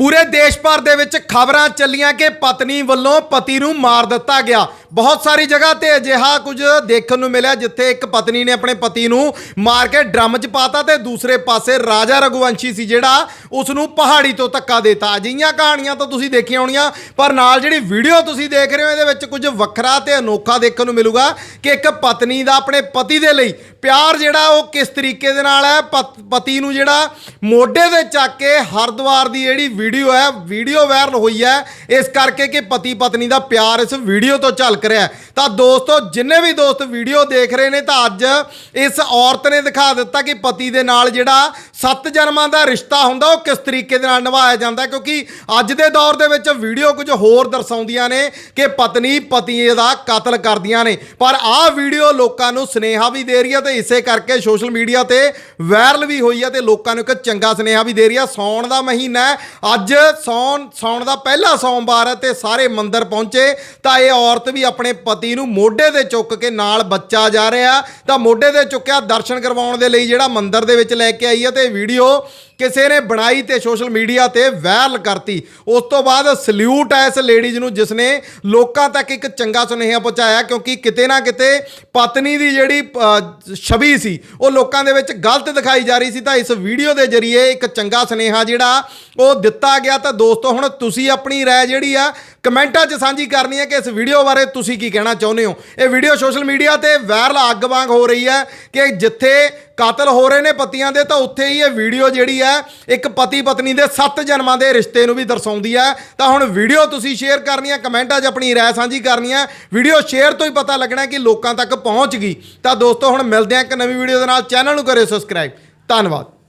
ਪੂਰੇ ਦੇਸ਼ ਭਰ ਦੇ ਵਿੱਚ ਖਬਰਾਂ ਚੱਲੀਆਂ ਕਿ ਪਤਨੀ ਵੱਲੋਂ ਪਤੀ ਨੂੰ ਮਾਰ ਦਿੱਤਾ ਗਿਆ। ਬਹੁਤ ਸਾਰੀ ਜਗ੍ਹਾ ਤੇ ਅਜਿਹਾ ਕੁਝ ਦੇਖਣ ਨੂੰ ਮਿਲਿਆ, ਜਿੱਥੇ ਇੱਕ ਪਤਨੀ ਨੇ ਆਪਣੇ ਪਤੀ ਨੂੰ ਮਾਰ ਕੇ ਡਰਮ 'ਚ ਪਾਤਾ ਤੇ ਦੂਸਰੇ ਪਾਸੇ ਰਾਜਾ ਰਘੁਵੰਸ਼ੀ ਸੀ ਜਿਹੜਾ ਉਸ ਨੂੰ ਪਹਾੜੀ ਤੋਂ ਧੱਕਾ ਦੇਤਾ। ਅਜਿਹੀਆਂ ਕਹਾਣੀਆਂ ਤਾਂ ਤੁਸੀਂ ਦੇਖੀਆਂ ਹੋਣੀਆਂ, ਪਰ ਨਾਲ ਜਿਹੜੀ ਵੀਡੀਓ ਤੁਸੀਂ ਦੇਖ ਰਹੇ ਹੋ, ਇਹਦੇ ਵਿੱਚ ਕੁਝ ਵੱਖਰਾ ਤੇ ਅਨੋਖਾ ਦੇਖਣ ਨੂੰ ਮਿਲੂਗਾ ਕਿ ਇੱਕ ਪਤਨੀ ਦਾ ਆਪਣੇ ਪਤੀ ਦੇ ਲਈ ਪਿਆਰ ਜਿਹੜਾ ਉਹ ਕਿਸ ਤਰੀਕੇ ਦੇ ਨਾਲ ਹੈ, ਪਤ- ਪਤੀ ਨੂੰ ਜਿਹੜਾ ਮੋਢੇ ਤੇ ਚੱਕ ਕੇ ਹਰਦੁਆਰ ਦੀ ਜਿਹੜੀ ਵੀਡੀਓ ਹੈ, ਵੀਡੀਓ ਵਾਇਰਲ ਹੋਈ ਹੈ। ਇਸ ਕਰਕੇ ਕਿ ਪਤੀ ਪਤਨੀ ਦਾ ਪਿਆਰ ਇਸ ਵੀਡੀਓ ਤੋਂ ਝਲਕ ਰਿਹਾ ਤਾਂ ਦੋਸਤੋ, ਜਿੰਨੇ ਵੀ ਦੋਸਤ ਵੀਡੀਓ ਦੇਖ ਰਹੇ ਨੇ, ਤਾਂ ਅੱਜ ਇਸ ਔਰਤ ਨੇ ਦਿਖਾ ਦਿੱਤਾ ਕਿ ਪਤੀ ਦੇ ਨਾਲ ਜਿਹੜਾ ਸੱਤ ਜਨਮਾਂ ਦਾ ਰਿਸ਼ਤਾ ਹੁੰਦਾ, ਉਹ ਕਿਸ ਤਰੀਕੇ ਦੇ ਨਾਲ ਨਿਭਾਇਆ ਜਾਂਦਾ ਕਿਉਂਕਿ ਅੱਜ ਦੇ ਦੌਰ ਦੇ ਵਿੱਚ ਵੀਡੀਓ ਕੁਝ ਹੋਰ ਦਰਸਾਉਂਦੀਆਂ ਨੇ ਕਿ ਪਤਨੀ ਪਤੀ ਦਾ ਕਤਲ ਕਰਦੀਆਂ ਨੇ। ਪਰ ਆਹ ਵੀਡੀਓ ਲੋਕਾਂ ਨੂੰ ਸਨੇਹਾ ਵੀ ਦੇ ਰਹੀ ਹੈ ਤੇ ਇਸੇ ਕਰਕੇ ਸੋਸ਼ਲ ਮੀਡੀਆ ਤੇ ਵਾਇਰਲ ਵੀ ਹੋਈ ਹੈ ਤੇ ਲੋਕਾਂ ਨੂੰ ਇੱਕ ਚੰਗਾ ਸਨੇਹਾ ਵੀ ਦੇ ਰਹੀ ਹੈ। ਸੌਣ ਦਾ ਮਹੀਨਾ ਹੈ। ਅੱਜ ਅੱਜ ਸੌਣ ਸੌਣ ਦਾ ਪਹਿਲਾ ਸੋਮਵਾਰ ਹੈ ਤੇ ਸਾਰੇ ਮੰਦਰ ਪਹੁੰਚੇ, ਤਾਂ ਇਹ ਔਰਤ ਵੀ ਆਪਣੇ ਪਤੀ ਨੂੰ ਮੋਢੇ ਤੇ ਚੁੱਕ ਕੇ ਨਾਲ ਬੱਚਾ ਜਾ ਰਿਹਾ, ਤਾਂ ਮੋਢੇ ਤੇ ਚੁੱਕਿਆ ਦਰਸ਼ਨ ਕਰਵਾਉਣ ਦੇ ਲਈ ਜਿਹੜਾ ਮੰਦਰ ਦੇ ਵਿੱਚ ਲੈ ਕੇ ਆਈ ਹੈ ਤੇ ਵੀਡੀਓ ਕਿਸੇ ਨੇ ਬਣਾਈ ਤੇ ਸੋਸ਼ਲ ਮੀਡੀਆ ਤੇ ਵਾਇਰਲ ਕਰਤੀ। ਉਸ ਤੋਂ ਬਾਅਦ ਸਲੂਟ ਹੈ ਇਸ ਲੇਡੀਜ਼ ਨੂੰ, ਜਿਸ ਨੇ ਲੋਕਾਂ ਤੱਕ ਇੱਕ ਚੰਗਾ ਸੁਨੇਹਾ ਪਹੁੰਚਾਇਆ, ਕਿਉਂਕਿ ਕਿਤੇ ਨਾ ਕਿਤੇ ਪਤਨੀ ਦੀ ਜਿਹੜੀ ਛਵੀ ਸੀ, ਉਹ ਲੋਕਾਂ ਦੇ ਵਿੱਚ ਗਲਤ ਦਿਖਾਈ ਜਾ ਰਹੀ ਸੀ। ਤਾਂ ਇਸ ਵੀਡੀਓ ਦੇ ਜ਼ਰੀਏ ਇੱਕ ਚੰਗਾ ਸੁਨੇਹਾ ਜਿਹੜਾ ਉਹ ਦਿੱਤਾ ਗਿਆ। ਤਾਂ ਦੋਸਤੋ, ਹੁਣ ਤੁਸੀਂ ਆਪਣੀ ਰਾਏ ਜਿਹੜੀ ਆ ਕਮੈਂਟਾਂ 'ਚ ਸਾਂਝੀ ਕਰਨੀ ਹੈ ਕਿ ਇਸ ਵੀਡੀਓ ਬਾਰੇ ਤੁਸੀਂ ਕੀ ਕਹਿਣਾ ਚਾਹੁੰਦੇ ਹੋ? ਇਹ ਵੀਡੀਓ ਸੋਸ਼ਲ ਮੀਡੀਆ ਤੇ ਵਾਇਰਲ ਅੱਗ ਵਾਂਗ ਹੋ ਰਹੀ ਹੈ ਕਿ ਜਿੱਥੇ ਕਾਤਲ ਹੋ ਰਹੇ ਨੇ ਪਤੀਆਂ ਦੇ, ਤਾਂ ਉੱਥੇ ਹੀ ਇਹ ਵੀਡੀਓ ਜਿਹੜੀ ਹੈ, ਇੱਕ ਪਤੀ ਪਤਨੀ ਦੇ ਸੱਤ ਜਨਮਾਂ ਦੇ ਰਿਸ਼ਤੇ ਨੂੰ ਵੀ ਦਰਸਾਉਂਦੀ ਹੈ। ਤਾਂ ਹੁਣ ਵੀਡੀਓ ਤੁਸੀਂ ਸ਼ੇਅਰ ਕਰਨੀ ਹੈ, ਕਮੈਂਟਾਂ 'ਚ ਆਪਣੀ ਰਾਏ ਸਾਂਝੀ ਕਰਨੀ ਹੈ। ਵੀਡੀਓ ਸ਼ੇਅਰ ਤੋਂ ਹੀ ਪਤਾ ਲੱਗਣਾ ਕਿ ਲੋਕਾਂ ਤੱਕ ਪਹੁੰਚ ਗਈ। ਤਾਂ ਦੋਸਤੋ, ਹੁਣ ਮਿਲਦੇ ਹਾਂ ਇੱਕ ਨਵੀਂ ਵੀਡੀਓ ਦੇ ਨਾਲ। ਚੈਨਲ ਨੂੰ ਕਰਿਓ ਸਬਸਕ੍ਰਾਈਬ। ਧੰਨਵਾਦ।